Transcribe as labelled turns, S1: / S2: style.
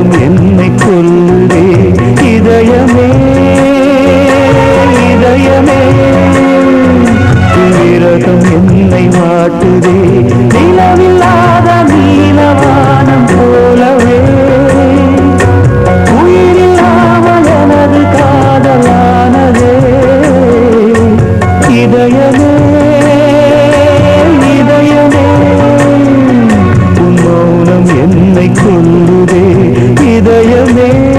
S1: மௌனம் என்னை கொல்லுதே இதயமே இதயமே. விரதம் என்னை மாட்டுதே நிலவில்லாத நீலவானம் போலவே. உயிரில்லாமல் எனது காதலானதே. இதயமே இதயமே. உன் மௌனம் என்னை கொல்லுதே இதயமே